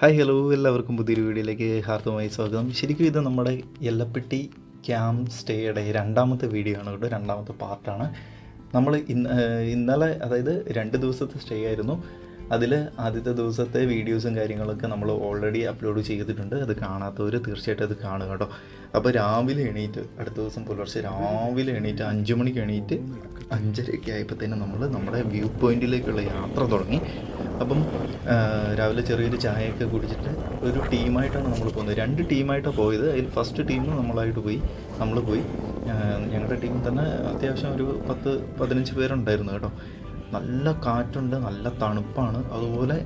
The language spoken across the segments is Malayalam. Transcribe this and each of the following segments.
ഹായ് ഹലോ എല്ലാവർക്കും പുതിയൊരു വീഡിയോയിലേക്ക് ഹാർദവമായി സ്വാഗതം. ശരിക്കും ഇത് നമ്മുടെ എല്ലപ്പെട്ടി ക്യാമ്പ് സ്റ്റേയുടെ രണ്ടാമത്തെ വീഡിയോ ആണ് കേട്ടോ രണ്ടാമത്തെ പാർട്ടാണ്. നമ്മൾ ഇന്ന് ഇന്നലെ അതായത് രണ്ട് ദിവസത്തെ സ്റ്റേ ആയിരുന്നു. അതിൽ ആദ്യത്തെ ദിവസത്തെ വീഡിയോസും കാര്യങ്ങളൊക്കെ നമ്മൾ ഓൾറെഡി അപ്ലോഡ് ചെയ്തിട്ടുണ്ട്. അത് കാണാത്തവർ തീർച്ചയായിട്ടും അത് കാണുക കേട്ടോ. അപ്പോൾ രാവിലെ എണീറ്റ് അടുത്ത ദിവസം പുലർച്ചെ രാവിലെ എണീറ്റ് അഞ്ച് മണിക്ക് എണീറ്റ് അഞ്ചരയൊക്കെ ആയപ്പോഴത്തേനും നമ്മൾ നമ്മുടെ വ്യൂ പോയിന്റിലേക്കുള്ള യാത്ര തുടങ്ങി. അപ്പം രാവിലെ ചെറിയൊരു ചായയൊക്കെ കുടിച്ചിട്ട് ഒരു ടീമായിട്ടാണ് നമ്മൾ പോകുന്നത്. രണ്ട് ടീമായിട്ടാണ് പോയത്. അതിൽ ഫസ്റ്റ് ടീം നമ്മളായിട്ട് പോയി. നമ്മൾ പോയി. ഞങ്ങളുടെ ടീമിൽ തന്നെ അത്യാവശ്യം ഒരു പത്ത് പതിനഞ്ച് പേരുണ്ടായിരുന്നു കേട്ടോ. നല്ല കാറ്റുണ്ട് നല്ല തണുപ്പാണ്. അതുപോലെ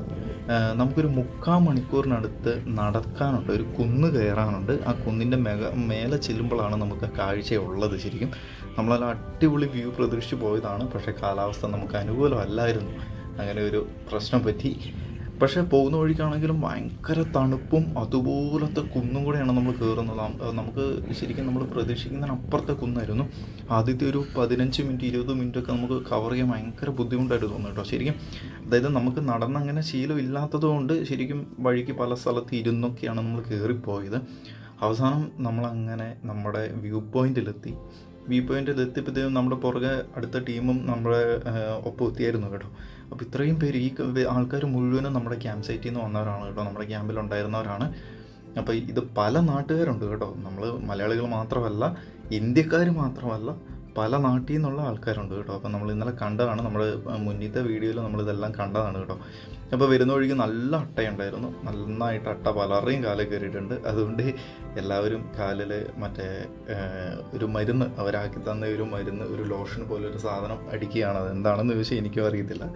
നമുക്കൊരു മുക്കാൽ മണിക്കൂറിനടുത്ത് നടക്കാനുണ്ട്. ഒരു കുന്ന് കയറാനുണ്ട്. ആ കുന്നിന്റെ മെക മേലെ ചെല്ലുമ്പോഴാണ് നമുക്ക് കാഴ്ച കാഴ്ചയുള്ളത് ശരിക്കും. നമ്മളല്ല അടിപൊളി വ്യൂ പ്രതീക്ഷിച്ച് പോയതാണ്. പക്ഷേ കാലാവസ്ഥ നമുക്ക് അനുകൂലമല്ലായിരുന്നു. അങ്ങനെ ഒരു പ്രശ്നം പറ്റി പക്ഷേ പോകുന്ന വഴിക്കാണെങ്കിലും ഭയങ്കര തണുപ്പും അതുപോലത്തെ കുന്നും കൂടെയാണ് നമ്മൾ കയറുന്നത് നമുക്ക് ശരിക്കും നമ്മൾ പ്രതീക്ഷിക്കുന്നതിന് അപ്പുറത്തെ കുന്നായിരുന്നു. ആദ്യത്തെ ഒരു പതിനഞ്ച് മിനിറ്റ് ഇരുപത് മിനിറ്റൊക്കെ നമുക്ക് കവർ ചെയ്യാൻ ഭയങ്കര ബുദ്ധിമുട്ടായിട്ട് തോന്നുന്നു കേട്ടോ ശരിക്കും അതായത് നമുക്ക് നടന്നങ്ങനെ ശീലം ഇല്ലാത്തത് കൊണ്ട് ശരിക്കും വഴിക്ക് പല സ്ഥലത്ത് ഇരുന്നൊക്കെയാണ് നമ്മൾ കയറിപ്പോയത് അവസാനം നമ്മളങ്ങനെ നമ്മുടെ വ്യൂ പോയിന്റിലെത്തി വ്യൂ പോയിന്റിൽ എത്തിയപ്പോഴത്തേക്കും നമ്മുടെ പുറകെ അടുത്ത ടീമും നമ്മുടെ ആ, ഒപ്പം എത്തിയായിരുന്നു കേട്ടോ. അപ്പോൾ ഇത്രയും പേര് ഈ ആൾക്കാർ മുഴുവനും നമ്മുടെ ക്യാമ്പ് സൈറ്റിൽ നിന്ന് വന്നവരാണ് കേട്ടോ. നമ്മുടെ ക്യാമ്പിൽ ഉണ്ടായിരുന്നവരാണ്. അപ്പോൾ ഇത് പല നാട്ടുകാരുണ്ട് കേട്ടോ. നമ്മൾ മലയാളികൾ മാത്രമല്ല ഇന്ത്യക്കാർ മാത്രമല്ല പല നാട്ടിൽ നിന്നുള്ള ആൾക്കാരുണ്ട് കേട്ടോ. അപ്പോൾ നമ്മൾ ഇന്നലെ കണ്ടതാണ് നമ്മൾ മുന്നത്തെ വീഡിയോയിൽ നമ്മൾ ഇതെല്ലാം കണ്ടതാണ് കേട്ടോ. അപ്പോൾ വരുന്ന വഴിക്ക് നല്ല അട്ടയുണ്ടായിരുന്നു. നന്നായിട്ട് അട്ട പലരുടെയും കാലിൽ കയറിയിട്ടുണ്ട്. അതുകൊണ്ട് എല്ലാവരും കാലിൽ മറ്റേ ഒരു മരുന്ന് അവരാക്കി തന്ന ഒരു മരുന്ന് ഒരു ലോഷൻ പോലെ ഒരു സാധനം അടിക്കുകയാണ്. അത് എന്താണെന്ന് ചോദിച്ചാൽ എനിക്കും അറിയത്തില്ല.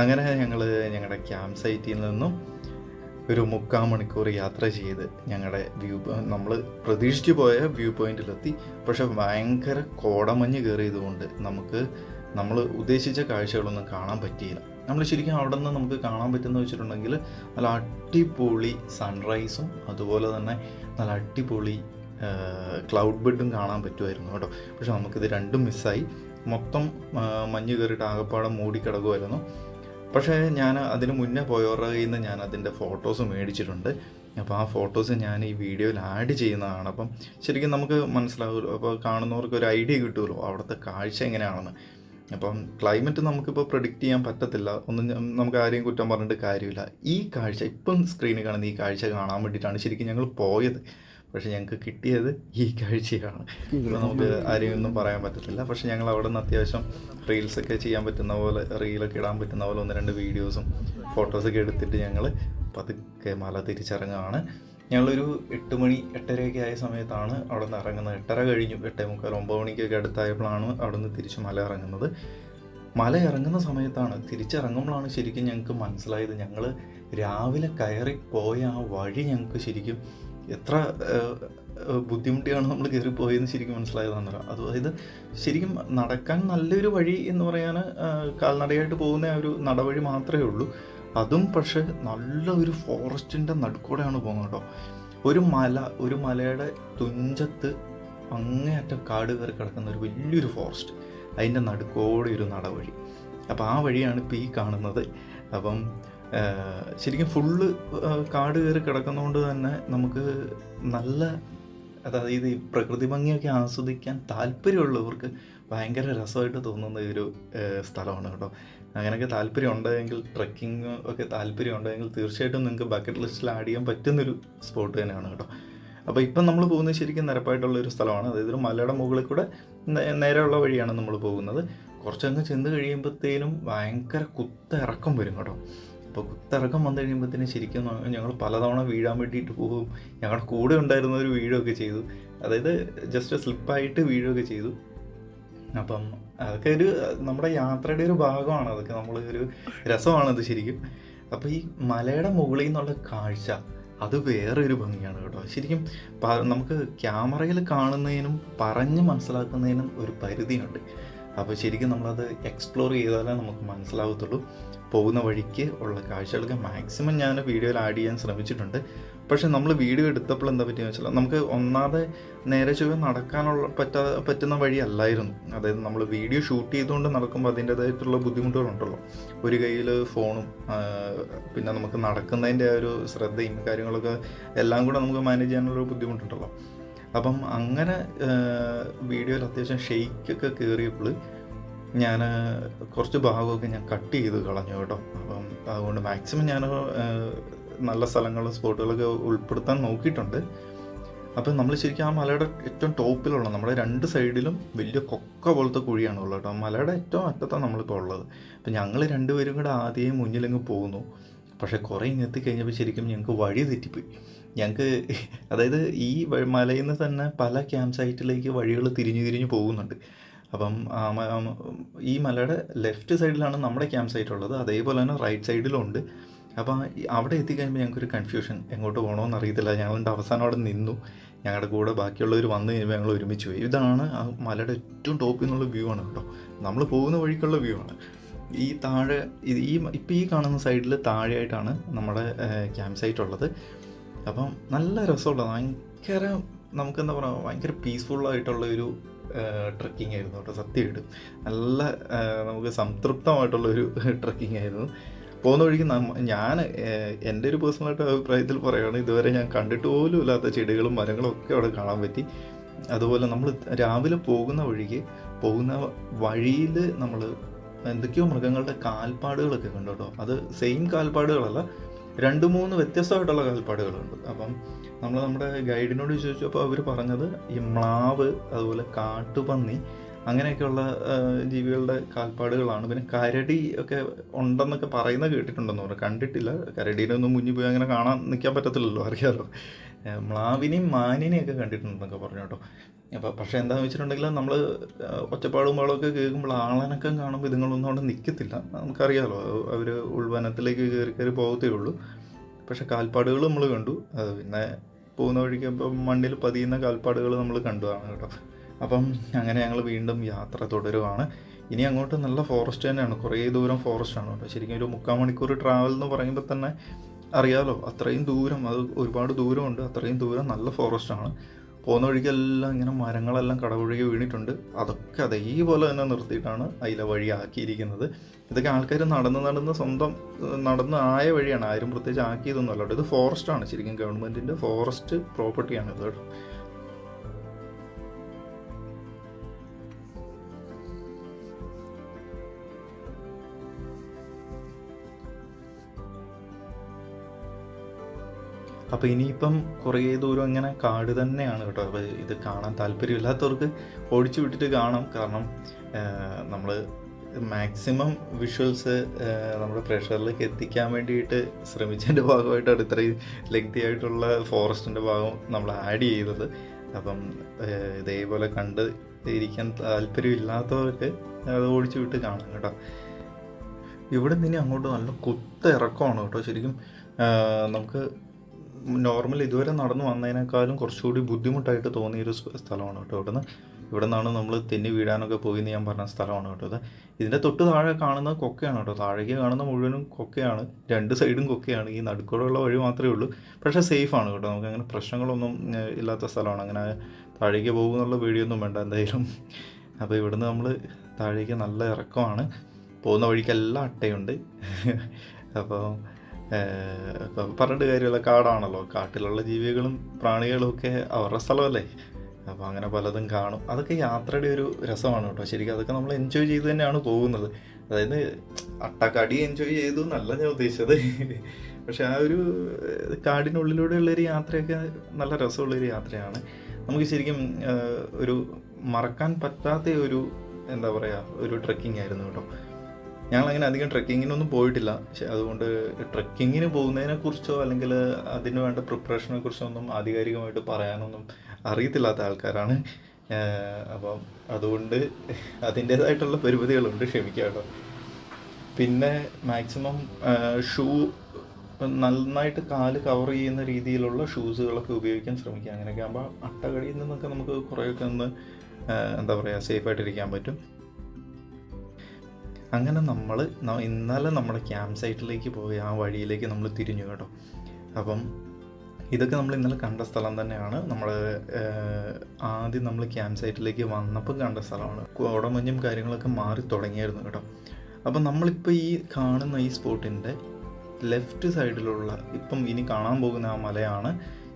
അങ്ങനെ ഞങ്ങൾ ഞങ്ങളുടെ ക്യാമ്പ് സൈറ്റിൽ നിന്നും ഒരു മുക്കാൽ മണിക്കൂർ യാത്ര ചെയ്ത് ഞങ്ങളുടെ വ്യൂ നമ്മൾ പ്രതീക്ഷിച്ചു പോയ വ്യൂ പോയിന്റിലെത്തി. പക്ഷെ ഭയങ്കര കോടമഞ്ഞ് കയറിയതുകൊണ്ട് നമുക്ക് നമ്മൾ ഉദ്ദേശിച്ച കാഴ്ചകളൊന്നും കാണാൻ പറ്റിയില്ല. നമ്മൾ ശരിക്കും അവിടെ നിന്ന് നമുക്ക് കാണാൻ പറ്റുന്ന വെച്ചിട്ടുണ്ടെങ്കിൽ നല്ല അടിപൊളി സൺറൈസും അതുപോലെ തന്നെ നല്ല അടിപൊളി ക്ലൗഡ് ബെഡും കാണാൻ പറ്റുമായിരുന്നു കേട്ടോ. പക്ഷെ നമുക്കിത് രണ്ടും മിസ്സായി മൊത്തം മഞ്ഞ് കയറിയിട്ട് ആകപ്പാടെ മൂടിക്കിടക്കുമായിരുന്നു പക്ഷേ ഞാൻ അതിന് മുന്നേ പോയവരുടെ കയ്യിൽ നിന്ന് ഞാൻ അതിന്റെ ഫോട്ടോസ് മേടിച്ചിട്ടുണ്ട്. അപ്പോൾ ആ ഫോട്ടോസ് ഞാൻ ഈ വീഡിയോയിൽ ആഡ് ചെയ്യുന്നതാണ്. അപ്പം ശരിക്കും നമുക്ക് മനസ്സിലാവുമല്ലോ. അപ്പോൾ കാണുന്നവർക്ക് ഒരു ഐഡിയ കിട്ടുമല്ലോ അവിടുത്തെ കാഴ്ച എങ്ങനെയാണെന്ന്. അപ്പം ക്ലൈമറ്റ് നമുക്കിപ്പോൾ പ്രൊഡിക്റ്റ് ചെയ്യാൻ പറ്റത്തില്ല. ഒന്നും നമുക്ക് ആരെയും കുറ്റം പറഞ്ഞിട്ട് കാര്യമില്ല. ഈ കാഴ്ച ഇപ്പം സ്ക്രീനിൽ കാണുന്ന ഈ കാഴ്ച കാണാൻ വേണ്ടിയിട്ടാണ് ശരിക്കും ഞങ്ങൾ പോയത്. പക്ഷെ ഞങ്ങൾക്ക് കിട്ടിയത് ഈ കാഴ്ചയാണ്. നമുക്ക് ആരെയും ഒന്നും പറയാൻ പറ്റത്തില്ല. പക്ഷെ ഞങ്ങൾ അവിടെ നിന്ന് അത്യാവശ്യം റീൽസൊക്കെ ചെയ്യാൻ പറ്റുന്ന പോലെ റീലൊക്കെ ഇടാൻ പറ്റുന്ന പോലെ ഒന്ന് രണ്ട് വീഡിയോസും ഫോട്ടോസൊക്കെ എടുത്തിട്ട് ഞങ്ങൾ പതുക്കെ മല തിരിച്ചിറങ്ങുകയാണ് ഞങ്ങളൊരു എട്ട് മണി എട്ടരയൊക്കെ ആയ സമയത്താണ് അവിടെ നിന്ന് ഇറങ്ങുന്നത്. എട്ടര കഴിഞ്ഞു എട്ടേ മുക്കാൽ ഒമ്പത് മണിക്കൊക്കെ അടുത്തായപ്പോഴാണ് അവിടെ നിന്ന് തിരിച്ച് മല ഇറങ്ങുന്നത്. മല ഇറങ്ങുന്ന സമയത്താണ് തിരിച്ചിറങ്ങുമ്പോഴാണ് ശരിക്കും ഞങ്ങൾക്ക് മനസ്സിലായത്. ഞങ്ങൾ രാവിലെ കയറി പോയ ആ വഴി ഞങ്ങൾക്ക് ശരിക്കും എത്ര ബുദ്ധിമുട്ടിയാണ് നമ്മൾ കയറിപ്പോയെന്ന് ശരിക്കും മനസ്സിലായതാണ് അതായത് ശരിക്കും നടക്കാൻ നല്ലൊരു വഴി എന്ന് പറയാൻ കാൽനടയായിട്ട് പോകുന്ന ആ ഒരു നടവഴി മാത്രമേ ഉള്ളൂ. അതും പക്ഷേ നല്ല ഒരു ഫോറസ്റ്റിന്റെ നടുക്കൂടെയാണ് പോകുന്നത് കേട്ടോ. ഒരു മല ഒരു മലയുടെ തുഞ്ചത്ത് അങ്ങേയറ്റം കാട് കയറി കിടക്കുന്ന ഒരു വലിയൊരു ഫോറസ്റ്റ്. അതിന്റെ നടുക്കോടെ ഒരു നടവഴി. അപ്പോൾ ആ വഴിയാണ് ഇപ്പോൾ ഈ കാണുന്നത്. അപ്പം ശരിക്കും ഫുള്ള് കാട് കയറി കിടക്കുന്നതുകൊണ്ട് തന്നെ നമുക്ക് നല്ല അതായത് ഈ പ്രകൃതി ഭംഗിയൊക്കെ ആസ്വദിക്കാൻ താല്പര്യമുള്ളവർക്ക് ഭയങ്കര രസമായിട്ട് തോന്നുന്ന ഒരു സ്ഥലമാണ് കേട്ടോ. അങ്ങനെയൊക്കെ താല്പര്യം ഉണ്ടെങ്കിൽ ട്രക്കിംഗ് ഒക്കെ താല്പര്യം ഉണ്ടെങ്കിൽ തീർച്ചയായിട്ടും നിങ്ങൾക്ക് ബക്കറ്റ് ലിസ്റ്റിൽ ആഡ് ചെയ്യാൻ പറ്റുന്നൊരു സ്പോട്ട് തന്നെയാണ് കേട്ടോ. അപ്പോൾ ഇപ്പം നമ്മൾ പോകുന്നത് ശരിക്കും നിരപ്പായിട്ടുള്ള ഒരു സ്ഥലമാണ്. അതായത് ഒരു മലയുടെ മുകളിൽ കൂടെ നേരെയുള്ള വഴിയാണ് നമ്മൾ പോകുന്നത്. കുറച്ചങ്ങ് ചെന്ന് കഴിയുമ്പോഴത്തേനും ഭയങ്കര കുത്തിറക്കം വരും കേട്ടോ. അപ്പോൾ കുത്തിറക്കം വന്നു കഴിയുമ്പോഴത്തേനും ശരിക്കും ഞങ്ങൾ പലതവണ വീഴാൻ വേണ്ടിയിട്ട് പോകും. ഞങ്ങളുടെ കൂടെ ഉണ്ടായിരുന്നവർ വീഴുകയൊക്കെ ചെയ്തു. അതായത് ജസ്റ്റ് സ്ലിപ്പായിട്ട് വീഴുകയൊക്കെ ചെയ്തു. അപ്പം അതൊക്കെ ഒരു നമ്മുടെ യാത്രയുടെ ഒരു ഭാഗമാണ്. അതൊക്കെ നമ്മൾ ഒരു രസമാണത് ശരിക്കും. അപ്പോൾ ഈ മലയുടെ മുകളിൽ നിന്നുള്ള കാഴ്ച അത് വേറെ ഒരു ഭംഗിയാണ് കേട്ടോ. ശരിക്കും നമുക്ക് ക്യാമറയിൽ കാണുന്നതിനും പറഞ്ഞ് മനസ്സിലാക്കുന്നതിനും ഒരു പരിധിയുണ്ട്. അപ്പോൾ ശരിക്കും നമ്മളത് എക്സ്പ്ലോർ ചെയ്താലേ നമുക്ക് മനസ്സിലാവത്തുള്ളൂ. പോകുന്ന വഴിക്ക് ഉള്ള കാഴ്ചകളൊക്കെ മാക്സിമം ഞാൻ വീഡിയോയിൽ ആഡ് ചെയ്യാൻ ശ്രമിച്ചിട്ടുണ്ട്. പക്ഷേ നമ്മൾ വീഡിയോ എടുത്തപ്പോൾ എന്താ പറ്റിയെന്ന് വെച്ചാൽ നമുക്ക് ഒന്നാതെ നേരെ ചൊവ്വ നടക്കാനുള്ള പറ്റാ പറ്റുന്ന വഴിയല്ലായിരുന്നു അതായത് നമ്മൾ വീഡിയോ ഷൂട്ട് ചെയ്തുകൊണ്ട് നടക്കുമ്പോൾ അതിന്റേതായിട്ടുള്ള ബുദ്ധിമുട്ടുകളുണ്ടല്ലോ. ഒരു കയ്യിൽ ഫോണും പിന്നെ നമുക്ക് നടക്കുന്നതിന്റെ ആ ഒരു ശ്രദ്ധയും കാര്യങ്ങളൊക്കെ എല്ലാം കൂടെ നമുക്ക് മാനേജ് ചെയ്യാനുള്ള ബുദ്ധിമുട്ടുണ്ടല്ലോ. അപ്പം അങ്ങനെ വീഡിയോയിൽ അത്യാവശ്യം ഷെയ്ക്കൊക്കെ കയറിയപ്പോൾ ഞാൻ കുറച്ച് ഭാഗമൊക്കെ ഞാൻ കട്ട് ചെയ്ത് കളഞ്ഞു കേട്ടോ. അപ്പം അതുകൊണ്ട് മാക്സിമം ഞാൻ നല്ല സ്ഥലങ്ങളും സ്പോട്ടുകളൊക്കെ ഉൾപ്പെടുത്താൻ നോക്കിയിട്ടുണ്ട്. അപ്പം നമ്മൾ ശരിക്കും ആ മലയുടെ ഏറ്റവും ടോപ്പിലുള്ള നമ്മുടെ രണ്ട് സൈഡിലും വലിയ കൊക്ക പോലത്തെ കുഴിയാണ് ഉള്ളത് കേട്ടോ. മലയുടെ ഏറ്റവും അറ്റത്താണ് നമ്മളിപ്പോൾ ഉള്ളത്. അപ്പം ഞങ്ങൾ രണ്ടുപേരും കൂടെ ആദ്യം മുന്നിലങ്ങ് പോകുന്നു പക്ഷേ കുറേ ഇങ്ങ് എത്തിക്കഴിഞ്ഞപ്പോൾ ശരിക്കും ഞങ്ങൾക്ക് വഴി തെറ്റിപ്പോയി. ഞങ്ങൾക്ക് അതായത് ഈ മലയിൽ നിന്ന് തന്നെ പല ക്യാമ്പ് സൈറ്റിലേക്ക് വഴികൾ തിരിഞ്ഞു തിരിഞ്ഞു പോകുന്നുണ്ട്. അപ്പം ഈ മലയുടെ ലെഫ്റ്റ് സൈഡിലാണ് നമ്മുടെ ക്യാമ്പ് സൈറ്റ് ഉള്ളത്. അതേപോലെ തന്നെ റൈറ്റ് സൈഡിലും ഉണ്ട് അപ്പോൾ ഈ അവിടെ എത്തിക്കഴിയുമ്പോൾ ഞങ്ങൾക്കൊരു കൺഫ്യൂഷൻ. എങ്ങോട്ട് പോകണമെന്ന് അറിയത്തില്ല. ഞങ്ങളുടെ അവസാനം അവിടെ നിന്നു. ഞങ്ങളുടെ കൂടെ ബാക്കിയുള്ളവർ വന്നു കഴിയുമ്പോൾ ഞങ്ങൾ ഒരുമിച്ച് പോയി. ഇതാണ് ആ മലയുടെ ഏറ്റവും ടോപ്പിൽ നിന്നുള്ള വ്യൂ ആണ് കേട്ടോ. നമ്മൾ പോകുന്ന വഴിക്കുള്ള വ്യൂ ആണ്. ഈ താഴെ ഈ ഇപ്പം ഈ കാണുന്ന സൈഡിൽ താഴെയായിട്ടാണ് നമ്മുടെ ക്യാമ്പ് സൈറ്റ് ഉള്ളത്. അപ്പം നല്ല രസമുള്ള ഭയങ്കര നമുക്കെന്താ പറയുക ഭയങ്കര പീസ്ഫുള്ളായിട്ടുള്ള ഒരു ട്രക്കിംഗ് ആയിരുന്നു കേട്ടോ സത്യമായിട്ട്. നല്ല നമുക്ക് സംതൃപ്തമായിട്ടുള്ള ഒരു ട്രക്കിംഗ് ആയിരുന്നു. പോകുന്ന വഴിക്ക് ഞാൻ എന്റെ ഒരു പേഴ്സണലായിട്ട് അഭിപ്രായത്തിൽ പറയുകയാണ് ഇതുവരെ ഞാൻ കണ്ടിട്ട് പോലും ഇല്ലാത്ത ചെടികളും മരങ്ങളും ഒക്കെ അവിടെ കാണാൻ പറ്റി. അതുപോലെ നമ്മൾ രാവിലെ പോകുന്ന വഴിക്ക് പോകുന്ന വഴിയിൽ നമ്മൾ എന്തൊക്കെയോ മൃഗങ്ങളുടെ കാൽപ്പാടുകളൊക്കെ കണ്ടു കേട്ടോ. അത് സെയിം കാൽപ്പാടുകളല്ല രണ്ട് മൂന്ന് വ്യത്യസ്തമായിട്ടുള്ള കാൽപ്പാടുകളുണ്ട്. അപ്പം നമ്മൾ നമ്മുടെ ഗൈഡിനോട് ചോദിച്ചു അപ്പോൾ അവർ പറഞ്ഞത് ഈ മ്ലാവ് അതുപോലെ കാട്ടുപന്നി അങ്ങനെയൊക്കെയുള്ള ജീവികളുടെ കാൽപ്പാടുകളാണ്. പിന്നെ കരടി ഒക്കെ ഉണ്ടെന്നൊക്കെ പറയുന്ന കേട്ടിട്ടുണ്ടെന്ന് പറഞ്ഞു. കണ്ടിട്ടില്ല. കരടീനൊന്നും മുന്നിൽ പോയി അങ്ങനെ കാണാൻ നിൽക്കാൻ പറ്റത്തില്ലല്ലോ അറിയാലോ. മ്ലാവിനെയും ഒക്കെ കണ്ടിട്ടുണ്ടെന്നൊക്കെ പറഞ്ഞു കേട്ടോ. അപ്പോൾ പക്ഷേ എന്താണെന്ന് വെച്ചിട്ടുണ്ടെങ്കിൽ നമ്മൾ ഒച്ചപ്പാടും പാടൊക്കെ കേൾക്കുമ്പോൾ ആളനക്കം കാണുമ്പോൾ ഇതുങ്ങളൊന്നും അവിടെ നിൽക്കത്തില്ല. നമുക്കറിയാലോ അവർ ഉൾവനത്തിലേക്ക് കയറി കയറി പോകത്തേ ഉള്ളൂ. പക്ഷേ കാൽപ്പാടുകൾ നമ്മൾ കണ്ടു. പിന്നെ പോകുന്ന വഴിക്ക് ഇപ്പം മണ്ണിൽ പതിയുന്ന കാൽപ്പാടുകൾ നമ്മൾ കണ്ടതാണ് കേട്ടോ. അപ്പം അങ്ങനെ ഞങ്ങൾ വീണ്ടും യാത്ര തുടരുവാണ്. ഇനി അങ്ങോട്ട് നല്ല ഫോറസ്റ്റ് തന്നെയാണ്. കുറേ ദൂരം ഫോറസ്റ്റ് ആണ് കേട്ടോ. ശരിക്കും ഒരു മുക്കാൽ മണിക്കൂർ ട്രാവൽ എന്ന് പറയുമ്പോൾ തന്നെ അറിയാലോ അത്രയും ദൂരം അത് ഒരുപാട് ദൂരമുണ്ട് അത്രയും ദൂരം നല്ല ഫോറസ്റ്റ് ആണ്. പോകുന്ന വഴിക്കെല്ലാം ഇങ്ങനെ മരങ്ങളെല്ലാം കടപുഴകി വീണിട്ടുണ്ട്. അതൊക്കെ അതേപോലെ തന്നെ നിർത്തിയിട്ടാണ് അതിലെ വഴി ആക്കിയിരിക്കുന്നത്. ഇതൊക്കെ ആൾക്കാർ നടന്ന് നടന്ന് സ്വന്തം നടന്ന് ആയ വഴിയാണ്. ആരും പ്രത്യേകിച്ച് ആക്കിയതൊന്നും അല്ല ഇത് ഫോറസ്റ്റ് ആണ്. ശരിക്കും ഗവൺമെന്റിന്റെ ഫോറസ്റ്റ് പ്രോപ്പർട്ടിയാണ് ഇത് കേട്ടോ അപ്പോൾ ഇനിയിപ്പം കുറേ ദൂരം ഇങ്ങനെ കാട് തന്നെയാണ് കേട്ടോ. അപ്പോൾ ഇത് കാണാൻ താല്പര്യമില്ലാത്തവർക്ക് ഓടിച്ചു വിട്ടിട്ട് കാണാം. കാരണം നമ്മൾ മാക്സിമം വിഷ്വൽസ് നമ്മുടെ പ്രേക്ഷകരിലേക്ക് എത്തിക്കാൻ വേണ്ടിയിട്ട് ശ്രമിച്ചതിന്റെ ഭാഗമായിട്ടാണ് ഇത്രയും ലെങ്തി ആയിട്ടുള്ള ഫോറസ്റ്റിന്റെ ഭാഗം നമ്മൾ ആഡ് ചെയ്തത്. അപ്പം ഇതേപോലെ കണ്ട് ഇരിക്കാൻ താല്പര്യമില്ലാത്തവർക്ക് അത് ഓടിച്ചു വിട്ട് കാണാം കേട്ടോ. ഇവിടെ നിന്ന് അങ്ങോട്ട് നല്ല കുത്ത ഇറക്കമാണ് കേട്ടോ. ശരിക്കും നമുക്ക് നോർമൽ ഇതുവരെ നടന്നു വന്നതിനേക്കാളും കുറച്ചുകൂടി ബുദ്ധിമുട്ടായിട്ട് തോന്നിയൊരു സ്ഥ- സ്ഥലമാണ് കേട്ടോ ഇവിടുന്ന്. ഇവിടെ നിന്നാണ് നമ്മൾ തെന്നി വീഴാനൊക്കെ പോയി എന്ന് ഞാൻ പറഞ്ഞ സ്ഥലമാണ് കേട്ടോ ഇത്. ഇതിന്റെ തൊട്ട് താഴെ കാണുന്നത് കൊക്കയാണ് കേട്ടോ. താഴേക്ക് കാണുന്ന മുഴുവനും കൊക്കയാണ്. രണ്ട് സൈഡും കൊക്കയാണ്. ഈ നടുക്കൂടെയുള്ള വഴി മാത്രമേ ഉള്ളൂ. പക്ഷേ സേഫ് ആണ് കേട്ടോ. നമുക്ക് അങ്ങനെ പ്രശ്നങ്ങളൊന്നും ഇല്ലാത്ത സ്ഥലമാണ്. അങ്ങനെ താഴേക്ക് പോകുന്നുള്ള പേടിയൊന്നും വേണ്ട എന്തായാലും. അപ്പോൾ ഇവിടുന്ന് നമ്മൾ താഴേക്ക് നല്ല ഇറക്കമാണ്. പോകുന്ന വഴിക്കെല്ലാം അട്ടയുണ്ട്. അപ്പോൾ ഇപ്പം പറഞ്ഞിട്ട് കാര്യമുള്ള കാടാണല്ലോ. കാട്ടിലുള്ള ജീവികളും പ്രാണികളും ഒക്കെ അവരുടെ സ്ഥലമല്ലേ. അപ്പോൾ അങ്ങനെ പലതും കാണും. അതൊക്കെ യാത്രയുടെ ഒരു രസമാണ് കേട്ടോ. ശരിക്കും അതൊക്കെ നമ്മൾ എൻജോയ് ചെയ്ത് തന്നെയാണ് പോകുന്നത്. അതായത് അട്ടക്കടി എൻജോയ് ചെയ്തു നല്ല ഞാൻ ഉദ്ദേശിച്ചത്. പക്ഷെ ആ ഒരു കാടിനുള്ളിലൂടെയുള്ളൊരു യാത്രയൊക്കെ നല്ല രസമുള്ളൊരു യാത്രയാണ്. നമുക്ക് ശരിക്കും ഒരു മറക്കാൻ പറ്റാത്ത ഒരു എന്താ പറയുക ഒരു ട്രക്കിംഗ് ആയിരുന്നു കേട്ടോ. ഞങ്ങൾ അങ്ങനെ അധികം ട്രക്കിങ്ങിനൊന്നും പോയിട്ടില്ല. അതുകൊണ്ട് ട്രക്കിങ്ങിന് പോകുന്നതിനെ കുറിച്ചോ അല്ലെങ്കിൽ അതിന് വേണ്ട പ്രിപ്പറേഷനെ കുറിച്ചോ ഒന്നും ആധികാരികമായിട്ട് പറയാനൊന്നും അറിയത്തില്ലാത്ത ആൾക്കാരാണ്. അപ്പം അതുകൊണ്ട് അതിന്റേതായിട്ടുള്ള പരിമിതികളുണ്ട് ക്ഷമിക്കാട്ടോ. പിന്നെ മാക്സിമം ഷൂ നന്നായിട്ട് കാൽ കവർ ചെയ്യുന്ന രീതിയിലുള്ള ഷൂസുകളൊക്കെ ഉപയോഗിക്കാൻ ശ്രമിക്കുക. അങ്ങനെയൊക്കെ ആകുമ്പോൾ അട്ടകടിയിൽ നിന്നൊക്കെ നമുക്ക് കുറേയൊക്കെ ഒന്ന് എന്താ പറയുക സേഫായിട്ടിരിക്കാൻ പറ്റും. അങ്ങനെ നമ്മൾ ഇന്നലെ നമ്മുടെ ക്യാമ്പ് സൈറ്റിലേക്ക് പോയി ആ വഴിയിലേക്ക് നമ്മൾ തിരിഞ്ഞു കേട്ടോ. അപ്പം ഇതൊക്കെ നമ്മൾ ഇന്നലെ കണ്ട സ്ഥലം തന്നെയാണ്. നമ്മൾ ആദ്യം നമ്മൾ ക്യാമ്പ് സൈറ്റിലേക്ക് വന്നപ്പോൾ കണ്ട സ്ഥലമാണ്. കോടമഞ്ഞും കാര്യങ്ങളൊക്കെ മാറി തുടങ്ങിയായിരുന്നു കേട്ടോ. അപ്പം നമ്മളിപ്പോൾ ഈ കാണുന്ന ഈ സ്പോട്ടിന്റെ ലെഫ്റ്റ് സൈഡിലുള്ള ഇപ്പം ഇനി കാണാൻ പോകുന്ന ആ മലയാണ്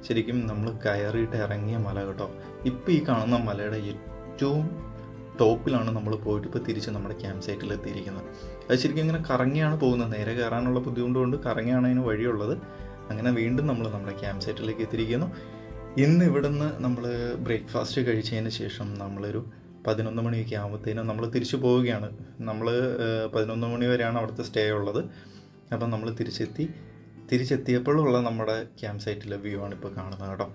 ശരിക്കും നമ്മൾ കയറിയിട്ട് ഇറങ്ങിയ മല കേട്ടോ. ഇപ്പം ഈ കാണുന്ന മലയുടെ ഏറ്റവും ടോപ്പിലാണ് നമ്മൾ പോയിട്ട് ഇപ്പോൾ തിരിച്ച് നമ്മുടെ ക്യാമ്പ് സൈറ്റിൽ എത്തിയിരിക്കുന്നത്. അത് ശരിക്കും ഇങ്ങനെ കറങ്ങിയാണ് പോകുന്നത്. നേരെ കയറാനുള്ള ബുദ്ധിമുട്ട് കൊണ്ട് കറങ്ങിയാണ് അതിന് വഴിയുള്ളത്. അങ്ങനെ വീണ്ടും നമ്മൾ നമ്മുടെ ക്യാമ്പ് സൈറ്റിലേക്ക് എത്തിയിരിക്കുന്നു. ഇന്ന് ഇവിടുന്ന് നമ്മൾ ബ്രേക്ക്ഫാസ്റ്റ് കഴിച്ചതിന് ശേഷം നമ്മളൊരു പതിനൊന്ന് മണിയൊക്കെ ആകുമ്പോഴത്തേനും നമ്മൾ തിരിച്ചു പോവുകയാണ്. നമ്മൾ പതിനൊന്ന് മണി വരെയാണ് അവിടുത്തെ സ്റ്റേ ഉള്ളത്. അപ്പം നമ്മൾ തിരിച്ചെത്തി. തിരിച്ചെത്തിയപ്പോഴുള്ള നമ്മുടെ ക്യാമ്പ് സൈറ്റിലെ വ്യൂ ആണ് ഇപ്പോൾ കാണുന്നത് കേട്ടോ.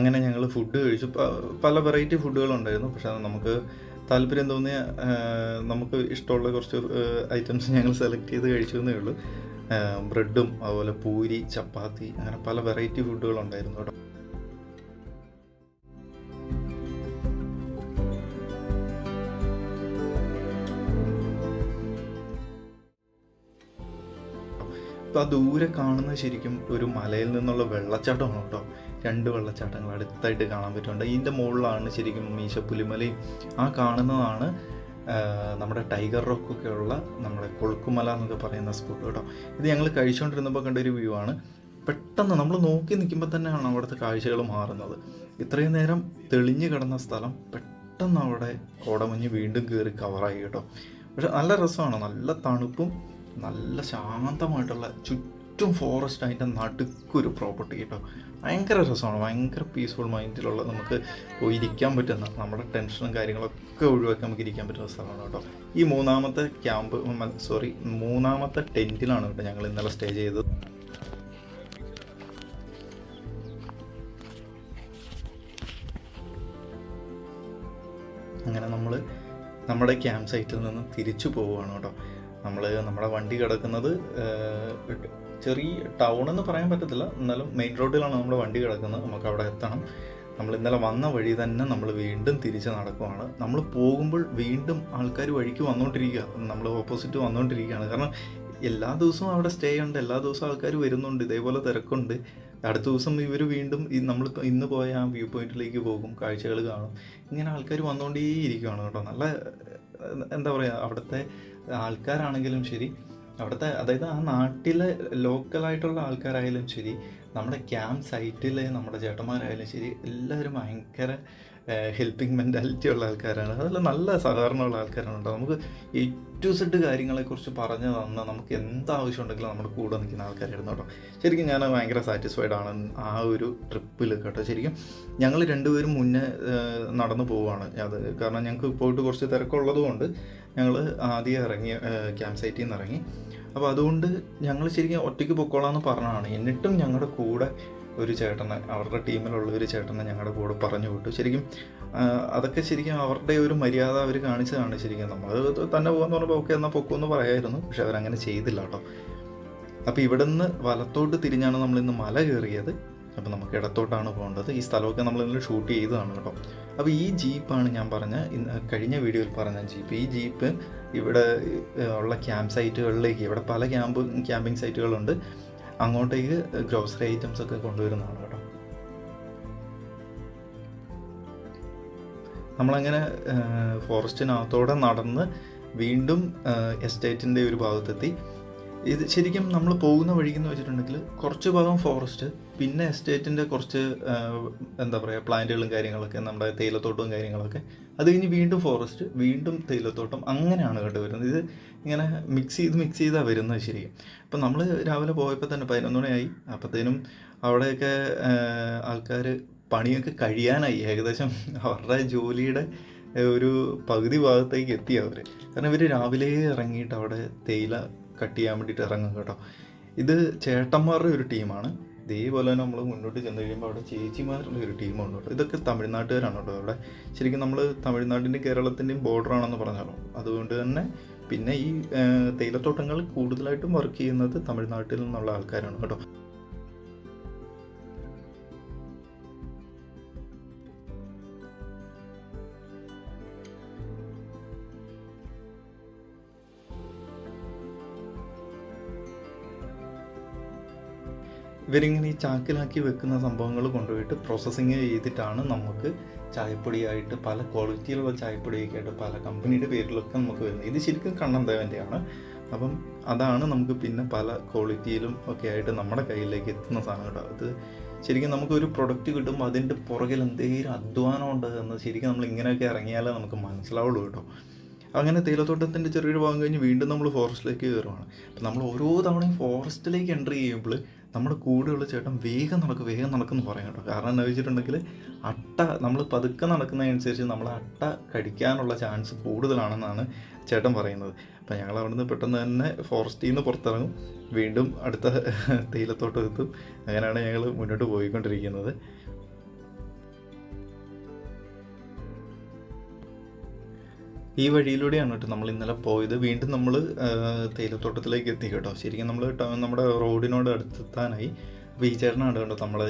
അങ്ങനെ ഞങ്ങൾ ഫുഡ് കഴിച്ചു. പല വെറൈറ്റി ഫുഡുകളുണ്ടായിരുന്നു പക്ഷെ നമുക്ക് താല്പര്യം തോന്നിയ നമുക്ക് ഇഷ്ടമുള്ള കുറച്ച് ഐറ്റംസ് ഞങ്ങൾ സെലക്ട് ചെയ്ത് കഴിച്ചു എന്നേ ഉള്ളൂ ബ്രെഡും അതുപോലെ പൂരി ചപ്പാത്തി അങ്ങനെ പല വെറൈറ്റി ഫുഡുകളുണ്ടായിരുന്നു കേട്ടോ. അപ്പോൾ ആ ദൂരെ കാണുന്നത് ശരിക്കും ഒരു മലയിൽ നിന്നുള്ള വെള്ളച്ചാട്ടമാണ് കേട്ടോ. രണ്ട് വെള്ളച്ചാട്ടങ്ങൾ അടുത്തായിട്ട് കാണാൻ പറ്റുന്നുണ്ട്. ഇതിന്റെ മുകളിലാണ് ശരിക്കും മീശപ്പുലിമലയും ആ കാണുന്നതാണ് നമ്മുടെ ടൈഗർ റോക്കൊക്കെ ഉള്ള നമ്മുടെ കൊളുക്കുമല എന്നൊക്കെ പറയുന്ന സ്പോട്ട് കേട്ടോ. ഇത് ഞങ്ങൾ കഴിച്ചുകൊണ്ടിരുന്നപ്പോൾ കണ്ട ഒരു വ്യൂ ആണ്. പെട്ടെന്ന് നമ്മൾ നോക്കി നിൽക്കുമ്പോൾ തന്നെയാണ് അവിടുത്തെ കാഴ്ചകൾ മാറുന്നത്. ഇത്രയും നേരം തെളിഞ്ഞു കിടന്ന സ്ഥലം പെട്ടെന്ന് അവിടെ കോടമഞ്ഞ് വീണ്ടും കയറി കവറായി കേട്ടോ. പക്ഷെ നല്ല രസമാണ്. നല്ല തണുപ്പും നല്ല ശാന്തമായിട്ടുള്ള ചുറ്റും ഫോറസ്റ്റ് അതിന്റെ നടുക്കൊരു പ്രോപ്പർട്ടി കേട്ടോ. ഭയങ്കര രസമാണ്. ഭയങ്കര പീസ്ഫുൾ മൈൻഡിലുള്ള നമുക്ക് പോയി ഇരിക്കാൻ പറ്റുന്ന നമ്മുടെ ടെൻഷനും കാര്യങ്ങളൊക്കെ ഒഴിവാക്കി നമുക്ക് ഇരിക്കാൻ പറ്റുന്ന സ്ഥലമാണ് കേട്ടോ. ഈ മൂന്നാമത്തെ ക്യാമ്പ് സോറി മൂന്നാമത്തെ ടെന്റിലാണ് കേട്ടോ ഞങ്ങൾ ഇന്നലെ സ്റ്റേ ചെയ്തത്. അങ്ങനെ നമ്മൾ നമ്മുടെ ക്യാമ്പ് സൈറ്റിൽ നിന്ന് തിരിച്ചു പോവുകയാണ് കേട്ടോ. നമ്മൾ നമ്മുടെ വണ്ടി കിടക്കുന്നത് ചെറിയ ടൗൺ എന്ന് പറയാൻ പറ്റത്തില്ല. എന്നാലും മെയിൻ റോഡിലാണ് നമ്മുടെ വണ്ടി കിടക്കുന്നത്. നമുക്ക് അവിടെ എത്തണം. നമ്മൾ ഇന്നലെ വന്ന വഴി തന്നെ നമ്മൾ വീണ്ടും തിരിച്ച് നടക്കുവാണ്. നമ്മൾ പോകുമ്പോൾ വീണ്ടും ആൾക്കാർ വഴിക്ക് വന്നുകൊണ്ടിരിക്കുക നമ്മൾ ഓപ്പോസിറ്റ് വന്നുകൊണ്ടിരിക്കുകയാണ് കാരണം എല്ലാ ദിവസവും അവിടെ സ്റ്റേ ഉണ്ട്. എല്ലാ ദിവസവും ആൾക്കാർ വരുന്നുണ്ട്. ഇതേപോലെ തിരക്കുണ്ട്. അടുത്ത ദിവസം ഇവർ വീണ്ടും നമ്മൾ ഇന്ന് പോയ ആ വ്യൂ പോയിന്റിലേക്ക് പോകും. കാഴ്ചകൾ കാണും. ഇങ്ങനെ ആൾക്കാർ വന്നുകൊണ്ടേയിരിക്കുകയാണ് കേട്ടോ. നല്ല എന്താ പറയുക അവിടുത്തെ ആൾക്കാരാണെങ്കിലും ശരി അവിടുത്തെ അതായത് ആ നാട്ടിലെ ലോക്കലായിട്ടുള്ള ആൾക്കാരായാലും ശരി നമ്മുടെ ക്യാമ്പ് സൈറ്റിലെ നമ്മുടെ ചേട്ടന്മാരായാലും ശരി എല്ലാവരും ഭയങ്കര ഹെൽപ്പിംഗ് മെന്റാലിറ്റി ഉള്ള ആൾക്കാരാണ്. അതല്ല നല്ല സഹകരണമുള്ള ആൾക്കാരാണ് കേട്ടോ നമുക്ക് എ ടു സെഡ് കാര്യങ്ങളെക്കുറിച്ച് പറഞ്ഞു തന്ന നമുക്ക് എന്ത് ആവശ്യം ഉണ്ടെങ്കിലും നമ്മുടെ കൂടെ നിൽക്കുന്ന ആൾക്കാരായിരുന്നു കേട്ടോ. ശരിക്കും ഞാൻ ഭയങ്കര സാറ്റിസ്ഫൈഡ് ആണ് ആ ഒരു ട്രിപ്പിൽ കേട്ടോ. ശരിക്കും ഞങ്ങൾ രണ്ടുപേരും മുന്നേ നടന്നു പോവുകയാണ്. അത് കാരണം ഞങ്ങൾക്ക് പോയിട്ട് കുറച്ച് തിരക്കുള്ളതുകൊണ്ട് ഞങ്ങൾ ആദ്യം ഇറങ്ങി ക്യാമ്പ് സൈറ്റിൽ നിന്ന് ഇറങ്ങി. അപ്പോൾ അതുകൊണ്ട് ഞങ്ങൾ ശരിക്കും ഒറ്റയ്ക്ക് പൊക്കോളാന്ന് പറഞ്ഞതാണ്. എന്നിട്ടും ഞങ്ങളുടെ കൂടെ ഒരു ചേട്ടനെ അവരുടെ ടീമിലുള്ള ഒരു ചേട്ടനെ ഞങ്ങളുടെ കൂടെ പറഞ്ഞു വിട്ടു. ശരിക്കും അതൊക്കെ ശരിക്കും അവരുടെ ഒരു മര്യാദ അവർ കാണിച്ചതാണ് ശരിക്കും. നമ്മൾ തന്നെ പോകാന്ന് പറഞ്ഞപ്പോൾ ഓക്കെ എന്നാൽ പൊക്കുമെന്ന് പറയായിരുന്നു. പക്ഷെ അവരങ്ങനെ ചെയ്തില്ല കേട്ടോ അപ്പോൾ ഇവിടുന്ന് വലത്തോട്ട് തിരിഞ്ഞാണ് നമ്മൾ ഇന്ന് മല കയറിയത് അപ്പോൾ നമുക്ക് ഇടത്തോട്ടാണ് പോകേണ്ടത്. ഈ സ്ഥലമൊക്കെ നമ്മൾ ഇന്നലെ ഷൂട്ട് ചെയ്തതാണ് കേട്ടോ. അപ്പോൾ ഈ ജീപ്പാണ് ഞാൻ പറഞ്ഞ കഴിഞ്ഞ വീഡിയോയിൽ പറഞ്ഞ ജീപ്പ്. ഈ ജീപ്പ് ഇവിടെ ഉള്ള ക്യാമ്പ് സൈറ്റുകളിലേക്ക് ഇവിടെ പല ക്യാമ്പ് ക്യാമ്പിംഗ് സൈറ്റുകളുണ്ട്. അങ്ങോട്ടേക്ക് ഗ്രോസറി ഐറ്റംസ് ഒക്കെ കൊണ്ടുവരുന്നതാണ് കേട്ടോ. നമ്മളങ്ങനെ ഫോറസ്റ്റിനകത്തോടെ നടന്ന് വീണ്ടും എസ്റ്റേറ്റിന്റെ ഒരു ഭാഗത്തെത്തി. ഇത് ശരിക്കും നമ്മൾ പോകുന്ന വഴിക്കെന്ന് വെച്ചിട്ടുണ്ടെങ്കിൽ കുറച്ച് ഭാഗം ഫോറസ്റ്റ് പിന്നെ എസ്റ്റേറ്റിന്റെ കുറച്ച് എന്താ പറയുക പ്ലാന്റുകളും കാര്യങ്ങളൊക്കെ നമ്മുടെ തേയിലത്തോട്ടവും കാര്യങ്ങളൊക്കെ. അത് കഴിഞ്ഞ് വീണ്ടും ഫോറസ്റ്റ് വീണ്ടും തേയിലത്തോട്ടം അങ്ങനെയാണ് കേട്ടോ വരുന്നത്. ഇത് ഇങ്ങനെ മിക്സ് ചെയ്ത് മിക്സ് ചെയ്താണ് വരുന്നത് ശരിക്കും. അപ്പം നമ്മൾ രാവിലെ പോയപ്പോൾ തന്നെ പതിനൊന്ന് മണിയായി. അപ്പോഴത്തേനും അവിടെയൊക്കെ ആൾക്കാർ പണിയൊക്കെ കഴിയാനായി. ഏകദേശം അവരുടെ ജോലിയുടെ ഒരു പകുതി ഭാഗത്തേക്ക് എത്തി അവർ കാരണം ഇവർ രാവിലെ ഇറങ്ങിയിട്ട് അവിടെ തേയില കട്ട് ചെയ്യാൻ വേണ്ടിയിട്ട് ഇറങ്ങും കേട്ടോ. ഇത് ചേട്ടന്മാരുടെ ഒരു ടീമാണ്. ഇതേപോലെ തന്നെ നമ്മൾ മുന്നോട്ട് ചെന്ന് കഴിയുമ്പോൾ അവിടെ ചേച്ചിമാരുടെ ഒരു ടീമുണ്ട് കേട്ടോ. ഇതൊക്കെ തമിഴ്നാട്ടുകാരാണ് കേട്ടോ അവിടെ. ശരിക്കും നമ്മൾ തമിഴ്നാടിന്റെയും കേരളത്തിന്റെയും ബോർഡറാണെന്ന് പറഞ്ഞാലോ. അതുകൊണ്ട് തന്നെ പിന്നെ ഈ തേയിലത്തോട്ടങ്ങൾ കൂടുതലായിട്ടും വർക്ക് ചെയ്യുന്നത് തമിഴ്നാട്ടിൽ നിന്നുള്ള ആൾക്കാരാണ് കേട്ടോ. ഇവരിങ്ങനെ ഈ ചാക്കിലാക്കി വെക്കുന്ന സംഭവങ്ങൾ കൊണ്ടുപോയിട്ട് പ്രോസസ്സിങ് ചെയ്തിട്ടാണ് നമുക്ക് ചായപ്പൊടിയായിട്ട് പല ക്വാളിറ്റിയിലുള്ള ചായപ്പൊടിയൊക്കെ ആയിട്ട് പല കമ്പനിയുടെ പേരിലൊക്കെ നമുക്ക് വരുന്നത്. ഇത് ശരിക്കും കണ്ണൻ ദേവന്റെയാണ് അപ്പം അതാണ് നമുക്ക് പിന്നെ പല ക്വാളിറ്റിയിലും ഒക്കെ ആയിട്ട് നമ്മുടെ കയ്യിലേക്ക് എത്തുന്ന സാധനം കേട്ടോ. അത് ശരിക്കും നമുക്കൊരു പ്രൊഡക്റ്റ് കിട്ടുമ്പോൾ അതിന്റെ പുറകിൽ എന്തെങ്കിലും അധ്വാനം ഉണ്ട് എന്ന് ശരിക്കും നമ്മൾ ഇങ്ങനെയൊക്കെ ഇറങ്ങിയാലേ നമുക്ക് മനസ്സിലാവുള്ളൂ കേട്ടോ. അങ്ങനെ തേയിലത്തോട്ടത്തിന്റെ ചെറിയൊരു ഭാഗം കഴിഞ്ഞ് വീണ്ടും നമ്മൾ ഫോറസ്റ്റിലേക്ക് കയറുവാണ്. അപ്പം നമ്മൾ ഓരോ തവണയും ഫോറസ്റ്റിലേക്ക് എന്റർ ചെയ്യുമ്പോൾ നമ്മുടെ കൂടെയുള്ള ചേട്ടൻ വേഗം നടക്കും വേഗം നടക്കുമെന്ന് പറയും കേട്ടോ. കാരണം എന്താ വെച്ചിട്ടുണ്ടെങ്കിൽ അട്ട നമ്മൾ പതുക്കെ നടക്കുന്നതനുസരിച്ച് നമ്മൾ അട്ട കടിക്കാനുള്ള ചാൻസ് കൂടുതലാണെന്നാണ് ചേട്ടൻ പറയുന്നത്. അപ്പം ഞങ്ങൾ അവിടുന്ന് പെട്ടെന്ന് തന്നെ ഫോറസ്റ്റിൽ നിന്ന് പുറത്തിറങ്ങും. വീണ്ടും അടുത്ത തേയിലത്തോട്ടം എത്തും. അങ്ങനെയാണ് ഞങ്ങൾ മുന്നോട്ട് പോയിക്കൊണ്ടിരിക്കുന്നത്. ഈ വഴിയിലൂടെയാണ് കേട്ടോ നമ്മൾ ഇന്നലെ പോയത്. വീണ്ടും നമ്മൾ തേയിലത്തോട്ടത്തിലേക്ക് എത്തി കേട്ടോ. ശരിക്കും നമ്മൾ നമ്മുടെ റോഡിനോട് അടുത്തെത്താനായി അപ്പോൾ ഈ ചേട്ടനാണ് കേട്ടോ നമ്മളെ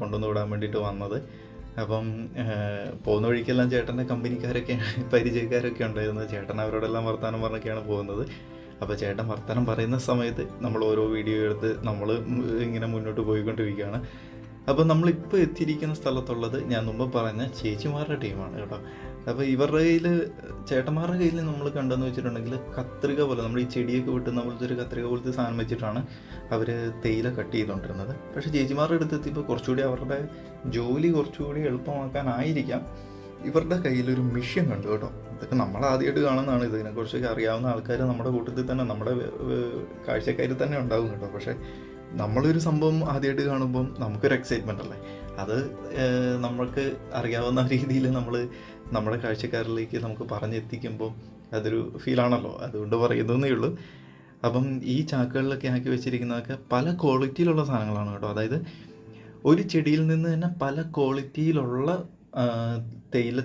കൊണ്ടുവന്ന് വിടാൻ വേണ്ടിയിട്ട് വന്നത്. അപ്പം പോകുന്ന വഴിക്കെല്ലാം ചേട്ടന്റെ കമ്പനിക്കാരൊക്കെ പരിചയക്കാരൊക്കെ ഉണ്ടായിരുന്നു. ചേട്ടൻ അവരോടെല്ലാം വർത്തമാനം പറഞ്ഞൊക്കെയാണ് പോകുന്നത്. അപ്പോൾ ചേട്ടൻ വർത്തമാനം പറയുന്ന സമയത്ത് നമ്മൾ ഓരോ വീഡിയോ എടുത്ത് നമ്മൾ ഇങ്ങനെ മുന്നോട്ട് പോയിക്കൊണ്ടിരിക്കുകയാണ്. അപ്പോൾ നമ്മളിപ്പോൾ എത്തിയിരിക്കുന്ന സ്ഥലത്തുള്ളത് ഞാൻ മുമ്പ് പറഞ്ഞ ചേച്ചിമാരുടെ ടീമാണ് കേട്ടോ. അപ്പോൾ ഇവരുടെ കയ്യിൽ ചേട്ടന്മാരുടെ കയ്യിൽ നമ്മൾ കണ്ടെന്ന് വെച്ചിട്ടുണ്ടെങ്കിൽ കത്രിക പോലെ നമ്മൾ ഈ ചെടിയൊക്കെ വിട്ടുന്ന പോലത്തെ ഒരു കത്രിക പോലത്തെ സാധനം വെച്ചിട്ടാണ് അവർ തേയില കട്ട് ചെയ്തുകൊണ്ടിരുന്നത് പക്ഷേ ചേച്ചിമാരുടെ അടുത്ത് എത്തിയപ്പോൾ കുറച്ചുകൂടി അവരുടെ ജോലി കുറച്ചുകൂടി എളുപ്പമാക്കാനായിരിക്കാം. ഇവരുടെ കയ്യിലൊരു മിഷ്യൻ കണ്ടു കേട്ടോ. ഇതൊക്കെ നമ്മൾ ആദ്യമായിട്ട് കാണുന്നതാണ്. ഇതിനെക്കുറിച്ചൊക്കെ അറിയാവുന്ന ആൾക്കാർ നമ്മുടെ കൂട്ടത്തിൽ തന്നെ നമ്മുടെ കാഴ്ചക്കാരിൽ തന്നെ ഉണ്ടാവും കേട്ടോ. പക്ഷേ നമ്മളൊരു സംഭവം ആദ്യമായിട്ട് കാണുമ്പം നമുക്കൊരു എക്സൈറ്റ്മെന്റ് അല്ലേ? അത് നമ്മൾക്ക് അറിയാവുന്ന രീതിയിൽ നമ്മൾ നമ്മുടെ കാഴ്ചക്കാരിലേക്ക് നമുക്ക് പറഞ്ഞെത്തിക്കുമ്പോൾ അതൊരു ഫീലാണല്ലോ അതുകൊണ്ട് പറയുന്നതേ ഉള്ളൂ. അപ്പം ഈ ചാക്കുകളിലൊക്കെ ആക്കി വെച്ചിരിക്കുന്നതൊക്കെ പല ക്വാളിറ്റിയിലുള്ള സാധനങ്ങളാണ് കേട്ടോ. അതായത് ഒരു ചെടിയിൽ നിന്ന് തന്നെ പല ക്വാളിറ്റിയിലുള്ള തേയില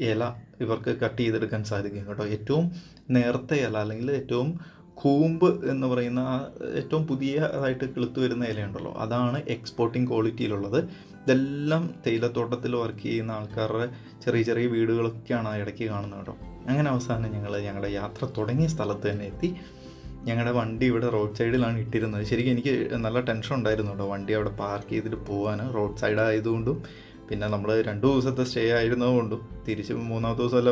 ഇല ഇവർക്ക് കട്ട് ചെയ്തെടുക്കാൻ സാധിക്കും കേട്ടോ. ഏറ്റവും നേർത്ത ഇല അല്ലെങ്കിൽ ഏറ്റവും കൂമ്പ് എന്ന് പറയുന്ന ഏറ്റവും പുതിയതായിട്ട് കിളുത്തു വരുന്ന ഇലയുണ്ടല്ലോ. അതാണ് എക്സ്പോർട്ടിങ് ക്വാളിറ്റിയിലുള്ളത് ഇതെല്ലാം തേയിലത്തോട്ടത്തിൽ വർക്ക് ചെയ്യുന്ന ആൾക്കാരുടെ ചെറിയ ചെറിയ വീടുകളൊക്കെയാണ് ഇടയ്ക്ക് കാണുന്നത് കേട്ടോ. അങ്ങനെ അവസാനം ഞങ്ങൾ ഞങ്ങളുടെ യാത്ര തുടങ്ങിയ സ്ഥലത്ത് തന്നെ എത്തി. ഞങ്ങളുടെ വണ്ടി ഇവിടെ റോഡ് സൈഡിലാണ് ഇട്ടിരുന്നത്. ശരിക്കും എനിക്ക് നല്ല ടെൻഷൻ ഉണ്ടായിരുന്നു കേട്ടോ വണ്ടി അവിടെ പാർക്ക് ചെയ്തിട്ട് പോകാൻ റോഡ് സൈഡ് ആയതുകൊണ്ടും പിന്നെ നമ്മൾ രണ്ട് ദിവസത്തെ സ്റ്റേ ആയിരുന്നതുകൊണ്ടും തിരിച്ച് മൂന്നാമത്തെ ദിവസമല്ല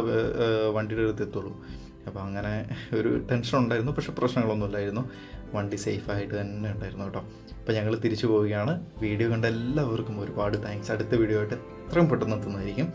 വണ്ടിയുടെ അടുത്ത് എത്തുള്ളൂ. അപ്പോൾ അങ്ങനെ ഒരു ടെൻഷൻ ഉണ്ടായിരുന്നു. പക്ഷെ പ്രശ്നങ്ങളൊന്നും ഇല്ലായിരുന്നു വണ്ടി സേഫായിട്ട് തന്നെ ഉണ്ടായിരുന്നു കേട്ടോ. അപ്പോൾ ഞങ്ങൾ തിരിച്ചു പോവുകയാണ്. വീഡിയോ കണ്ട എല്ലാവർക്കും ഒരുപാട് താങ്ക്സ് അടുത്ത വീഡിയോ ആയിട്ട് എത്രയും പെട്ടെന്ന് എത്തുന്നതായിരിക്കും.